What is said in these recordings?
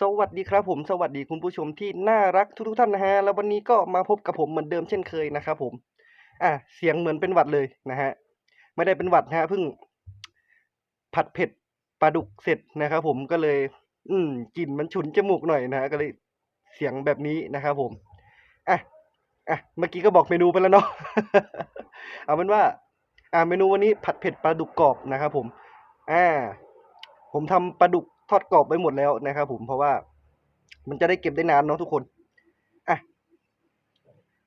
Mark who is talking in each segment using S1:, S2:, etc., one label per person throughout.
S1: สวัสดีครับผมสวัสดีคุณผู้ชมที่น่ารักทุกๆท่านนะฮะแล้ววันนี้ก็มาพบกับผมเหมือนเดิมเช่นเคยนะครับผมอะเสียงเหมือนเป็นหวัดเลยนะฮะไม่ได้เป็นหวัดนะฮะเพิ่ง ผัดเผ็ดปลาดุกเสร็จนะครับผมก็เลย อืมกลิ่นมันฉุนจมูกหน่อยนะฮะก็เลยเสียงแบบนี้นะครับผมอะอะเมื่อกี้ก็บอกเมนูไปแล้วเนาะเอาเป็นว่า อ่าเมนูวันนี้ผัดเผ็ดปลาดุกกรอบนะครับผม อ่า ผมทำปลาดุก ทอดกรอบไว้หมดแล้วนะครับผมเพราะว่า มันจะได้เก็บได้นานเนาะทุกคนอะ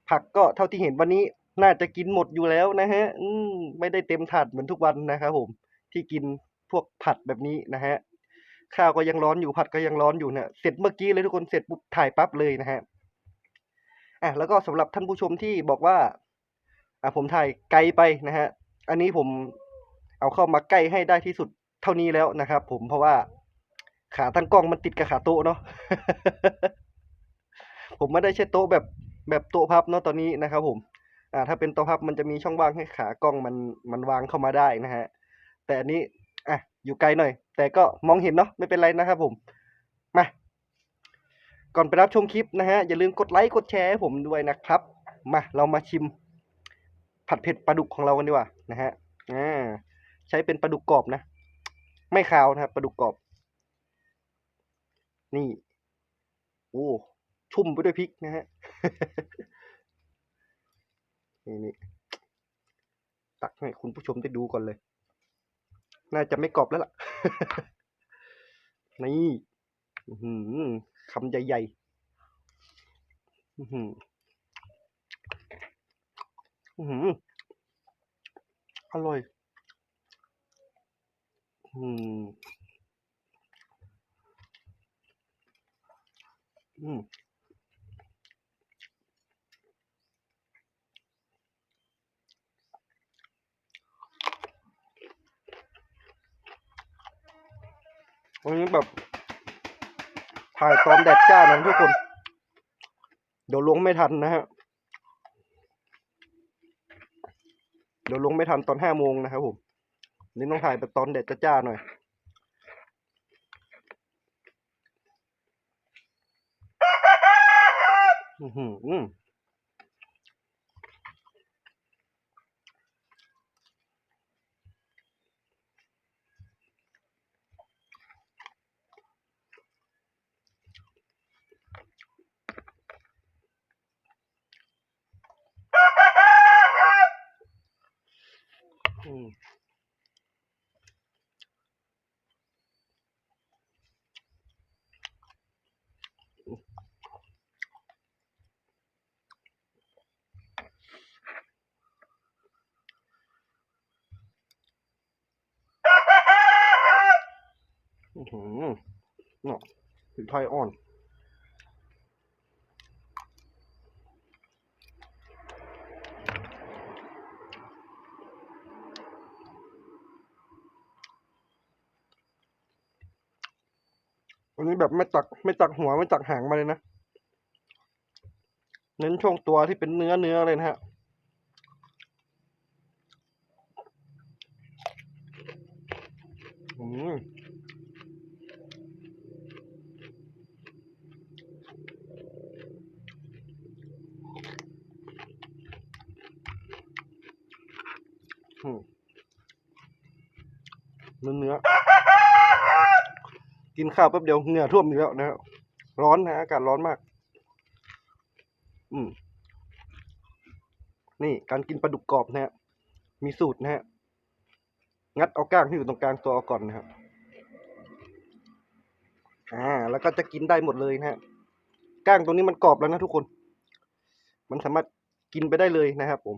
S1: ผักก็เท่าที่เห็นวันนี้น่าจะกินหมดอยู่แล้วนะฮะ อืมไม่ได้เต็มถาดเหมือนทุกวันนะครับผม ที่กินพวกผัดแบบนี้นะฮะ ข้าวก็ยังร้อนอยู่ผัดก็ยังร้อนอยู่เนี่ยเสร็จเมื่อกี้เลยทุกคนเสร็จปุ๊บถ่ายปั๊บเลยนะฮะอะแล้วก็สำหรับท่านผู้ชมที่บอกว่า อะผมถ่ายไกลไปนะฮะ อันนี้ผมเอาเข้ามาใกล้ให้ได้ที่สุดเท่านี้แล้วนะครับ ผมเพราะว่า ขาตั้งกล้องมันติดกับขาโต๊ะเนาะ ผมไม่ได้ใช้โต๊ะแบบแบบโต๊ะพับเนาะตอนนี้นะครับ ผม อ่า ถ้าเป็นโต๊ะพับมันจะมีช่องว่างให้ขากล้องมันมันวางเข้ามาได้นะฮะ แต่อันนี้อะอยู่ไกลหน่อย แต่ก็มองเห็นเนาะไม่เป็นไรนะครับผม มา ก่อนไปรับชมคลิปนะฮะอย่าลืมกดไลค์กดแชร์ให้ผมด้วยนะครับ มาเรามาชิม ผัดเผ็ดปลาดุกของเรากันดีกว่านะฮะอ่าใช้เป็นปลาดุกกรอบนะ ไม่คาวนะครับปลาดุกกรอบ นี่ โอ้ชุ่มไปด้วยพริกนะฮะนี่นี่ตักให้คุณผู้ชมได้ดูก่อนเลย น่าจะไม่กรอบแล้วล่ะ นี่อื้อหือคำใหญ่ๆอื้อหืออื้อหืออร่อย อืม อืมวันนี้แบบถ่ายตอนแดดจ้านะทุกคน เดี๋ยวลงไม่ทันนะฮะ เดี๋ยวลงไม่ทันตอนห้าโมงนะครับผม นี่ต้องถ่ายแบบตอนแดดจ้าๆหน่อย อือหืออืมอืมอื้อหือเนาะ ไทออนอันนี้แบบไม่ตักไม่ตักหัวไม่ตักหางมาเลยนะ เน้นช่วงตัวที่เป็นเนื้อเนื้อเลยนะฮะอืม เนื้อเนื้อกินข้าวแป๊บเดียวเหงื่อท่วมอีกแล้วนะครับร้อนนะอากาศร้อนมาก อืม นี่การกินปลาดุกกรอบนะฮะ มีสูตรนะฮะ งัดเอาก้างที่อยู่ตรงกลางตัวออกก่อนนะครับ อ่า แล้วก็จะกินได้หมดเลยนะฮะ ก้างตรงนี้มันกรอบแล้วนะทุกคน มันสามารถกินไปได้เลยนะครับผม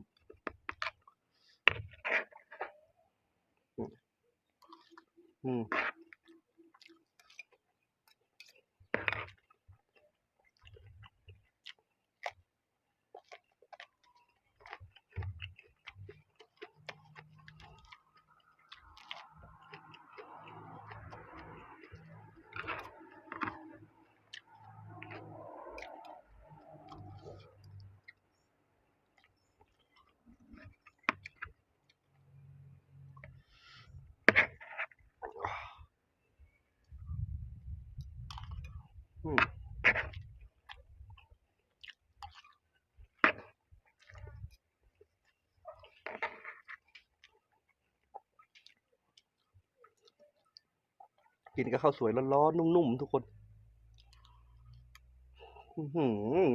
S1: อืม อ อืม กินกับข้าวสวยร้อนๆนุ่มๆทุกคนอื้อหือ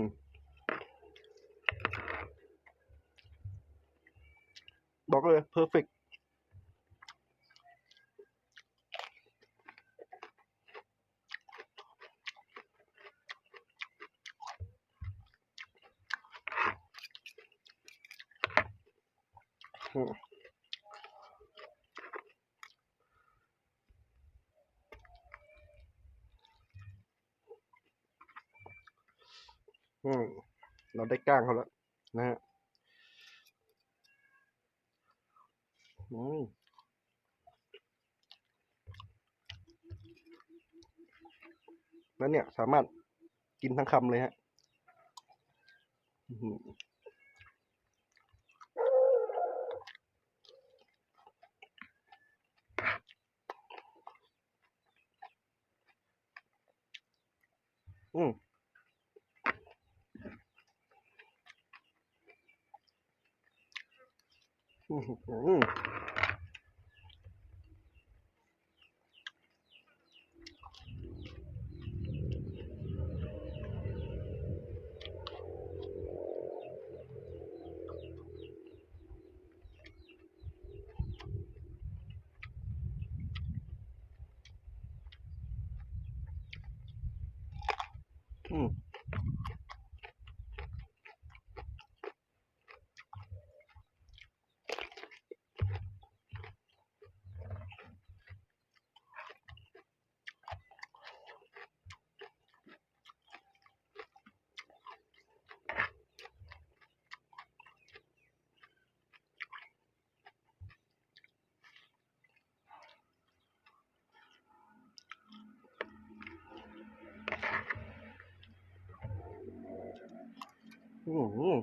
S1: บอกเลยเพอร์เฟกอืม เราได้ก้างเขาแล้วนะฮะอืมแล้วเนี่ยสามารถกินทั้งคำเลยฮะอื้อหืออืม อื้ อืม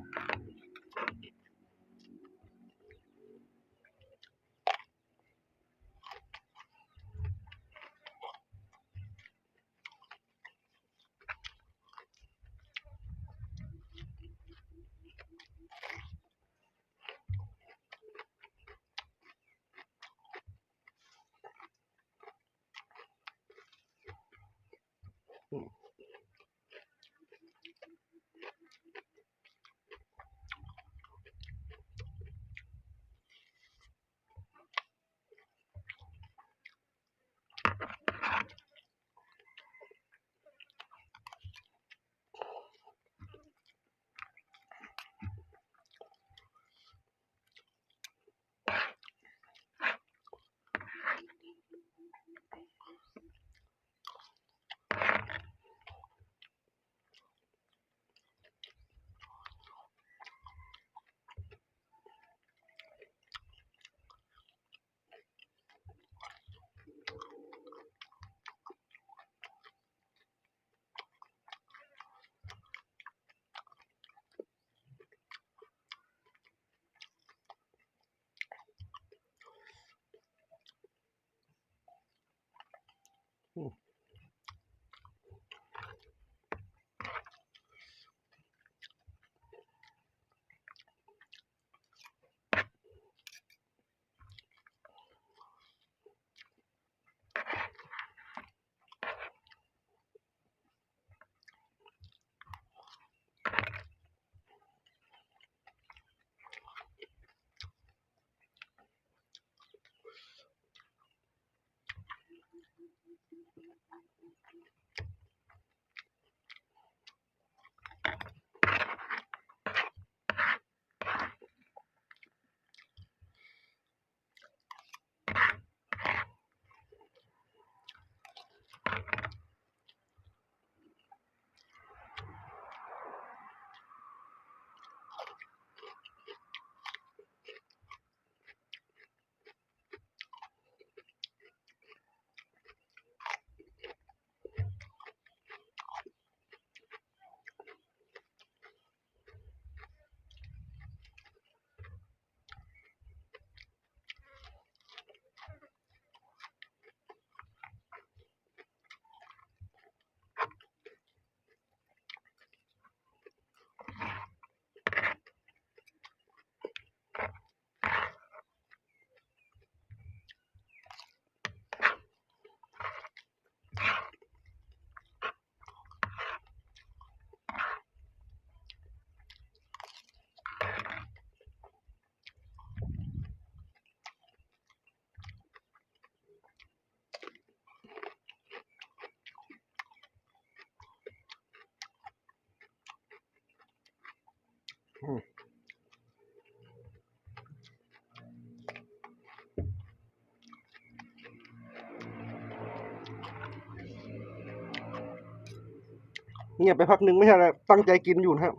S1: เงียบไปพักหนึ่งไม่ใช่อะไรตั้งใจกินอยู่นะครับ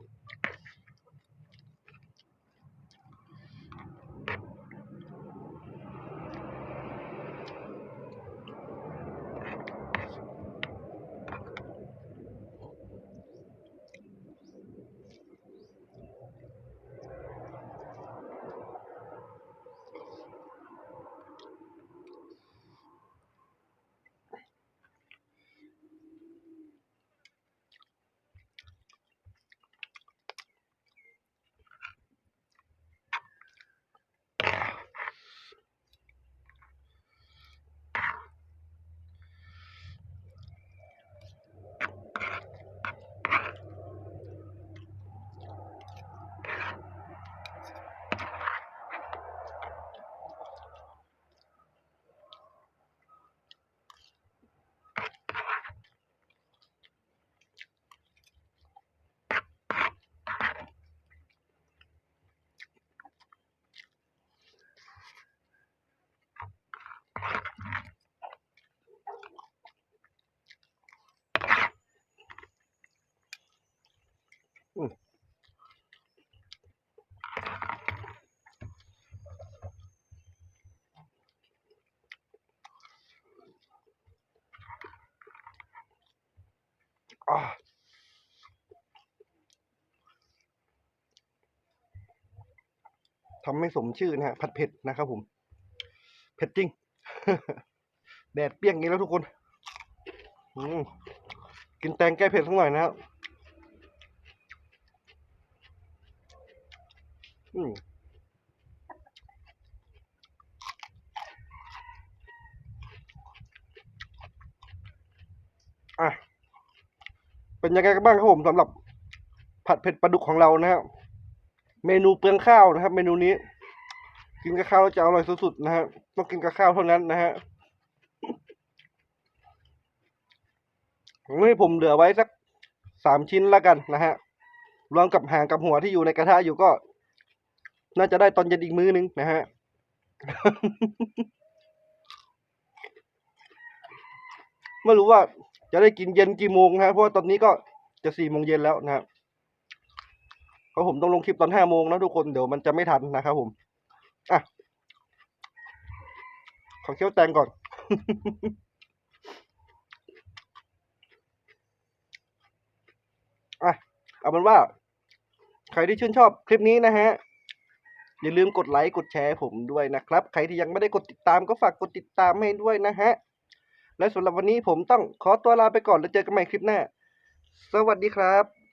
S1: อ่า ทำไม่สมชื่อนะฮะผัดเผ็ดนะครับผม เผ็ดจริง แดดเปรี้ยงนี้แล้วทุกคนกินแตงแก้เผ็ดสักหน่อยนะครับ อืม อะ เป็นยังไงกันบ้างครับผมสำหรับผัดเผ็ดปลาดุกของเรานะครับเมนูเปลืองข้าวนะครับ เมนูนี้ กินกับข้าวแล้วจะอร่อยสุดๆนะฮะต้องกินกับข้าวเท่านั้นนะฮะนี่ผมเหลือไว้สักสามชิ้นแล้วกันนะฮะรวมกับหางกับหัวที่อยู่ในกระทะอยู่ก็ น่าจะได้ตอนเย็นอีกมื้อนึงนะฮะไม่รู้ว่า จะได้กินเย็นกี่โมงนะเพราะว่าตอนนี้ก็จะสี่โมงเย็นแล้วนะครับเพราะผมต้องลงคลิปตอนห้าโมงนะทุกคนเดี๋ยวมันจะไม่ทันนะครับผมอะขอเคี้ยวแตงก่อน อะ เอาเป็นว่า ใครที่ชื่นชอบคลิปนี้นะฮะ อย่าลืมกดไลค์ กดแชร์ผมด้วยนะครับ ใครที่ยังไม่ได้กดติดตามก็ฝากกดติดตามให้ด้วยนะฮะ และสำหรับวันนี้ผมต้องขอตัวลาไปก่อนแล้วเจอกันใหม่คลิปหน้า สวัสดีครับ